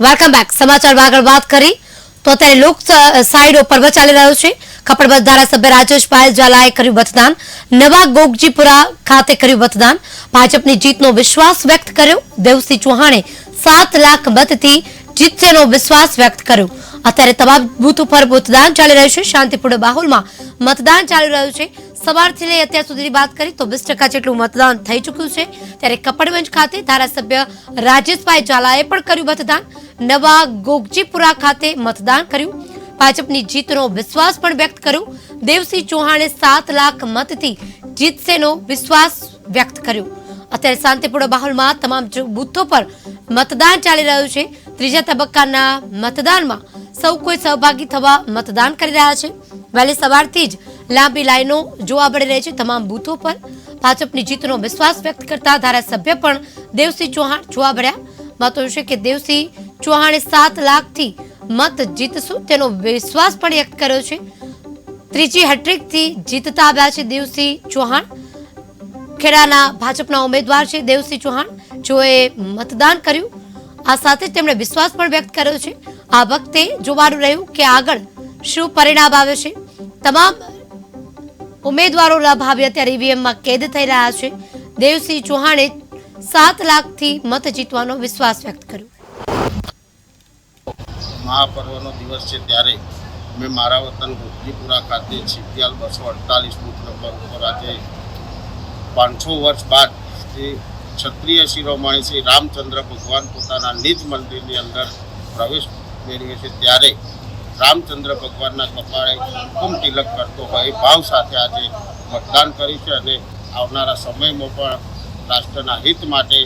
Welcome back સમાચાર આગળ વાત કરી. તો અત્યારે લોક સાઈડ પર્વ ચાલી રહ્યો છે. ખપડબદ ધારાસભ્ય રાજેશ પાયલ ઝાલાએ કર્યું મતદાન. નવા ગોગજીપુરા ખાતે કર્યું મતદાન. ભાજપની જીતનો વિશ્વાસ વ્યક્ત કર્યો. દેવસિંહ ચૌહાણે સાત લાખ મતથી જીતશેનો વિશ્વાસ વ્યક્ત કર્યો. અત્યારે તમામ બુથ ઉપર મતદાન ચાલી રહ્યું છે. શાંતિપૂર્ણ માહોલમાં મતદાન ચાલી રહ્યું છે. સવારથી લઈ અત્યાર સુધીની વાત કરી તો વીસ ટકા જેટલું મતદાન થઈ ચૂક્યું છે. ત્યારે કપડવંજ ખાતે ધારાસભ્ય રાજેશભાઈ ઝાલાએ પણ કર્યું મતદાન. નવા ગોગજીપુરા ખાતે મતદાન કર્યું. ભાજપની જીતનો વિશ્વાસ પણ વ્યક્ત કર્યો. દેવસિંહ ચૌહાણે સાત લાખ મતથી જીતશેનો વિશ્વાસ વ્યક્ત કર્યો. અત્યારે શાંતિપૂર્ણ માહોલમાં તમામ બૂથો પર મતદાન ચાલી રહ્યું છે. ત્રીજા તબક્કાના મતદાનમાં સૌ કોઈ સહભાગી થવા મતદાન કરી રહ્યા છે. વહેલી સવારથી જ લાંબી લાઈનો જોવા મળી રહી છે. તમામ બૂથો પર ભાજપની જીતનો વિશ્વાસ વ્યક્ત કરતા ધારાસભ્ય પણ દેવસિંહ ચૌહાણ જોવા મળ્યા. મહત્વનું છે કે દેવસિંહ ચૌહાણે સાત લાખથી મત જીતશું તેનો વિશ્વાસ પણ વ્યક્ત કર્યો છે. ત્રીજી હેટ્રિકથી જીતતા આવ્યા છે દેવસિંહ ચૌહાણ. ખેડાના ભાજપના ઉમેદવાર છે દેવસિંહ ચૌહાણ જોએ મતદાન કર્યું. આ સાથે જ તેમણે વિશ્વાસ પણ વ્યક્ત કર્યો છે. આ વખતે જોવાનું રહ્યું કે આગળ શું પરિણામ આવે છે. તમામ ઉમેદવારો લાભ આવ્યા ત્યારે ઈવીએમમાં કેદ થઈ રહ્યા છે. દેવસિંહ ચૌહાણે સાત લાખથી મત જીતવાનો વિશ્વાસ વ્યક્ત કર્યો. મહાપર્વનો દિવસ છે ત્યારે મેં મારા વતન ગોપીપુરા ખાતે સીપીએલ બસો અડતાલીસ બુથ નંબર ઉપર આજે પાંચસો વર્ષ બાદ શ્રી ક્ષત્રિય શિરોમણી શ્રી રામચંદ્ર ભગવાન પોતાના નિજ મંદિરની અંદર પ્રવેશ મેળવે છે ત્યારે રામચંદ્ર ભગવાનના કપાળે કુમ તિલક કરતો હોય એ ભાવ સાથે આજે મતદાન કરી છે અને આવનારા સમયમાં પણ રાષ્ટ્રના હિત માટે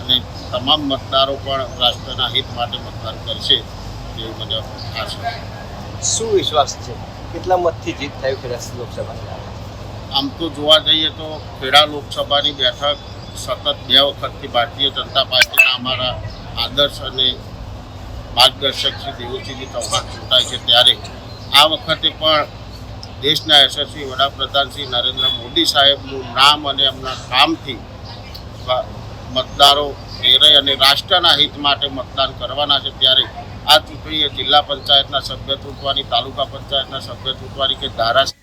અને તમામ મતદારો પણ રાષ્ટ્રના હિત માટે મતદાન કરશે તેવી મને આશા. શું વિશ્વાસ છે કેટલા મતથી જીત થયું ખેડા લોકસભાની આમ તો જોવા જઈએ તો ખેડા લોકસભાની બેઠક સતત બે વખતથી ભારતીય જનતા પાર્ટીના અમારા આદર્શ અને માર્ગદર્શક શ્રી દેવુસિંહજી ચૌહાણ ચૂંટાય છે ત્યારે આ વખતે પણ દેશના યશસ્વી વડાપ્રધાન શ્રી નરેન્દ્ર મોદી સાહેબનું નામ અને એમના કામથી મતદારો પ્રેરાય અને રાષ્ટ્રના હિત માટે મતદાન કરવાના છે. ત્યારે આ ચૂંટણીએ જિલ્લા પંચાયતના સભ્ય ચૂંટવાની તાલુકા પંચાયતના સભ્ય ચૂંટવાની કે ધારા